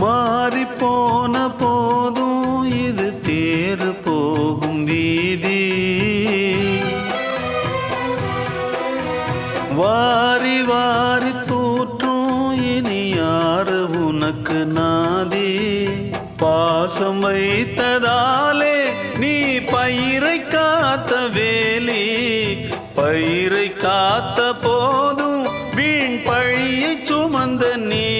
மாறி போன போதும் இது தேறு போகும் வீதி வாரி வாரி தூற்றும் இனி யாரு உனக்கு நாதி? பாசம் வைத்ததாலே நீ பயிரை காத்த வேலி. பயிரை காத்த போதும் வீண் பழியை சுமந்த நீ.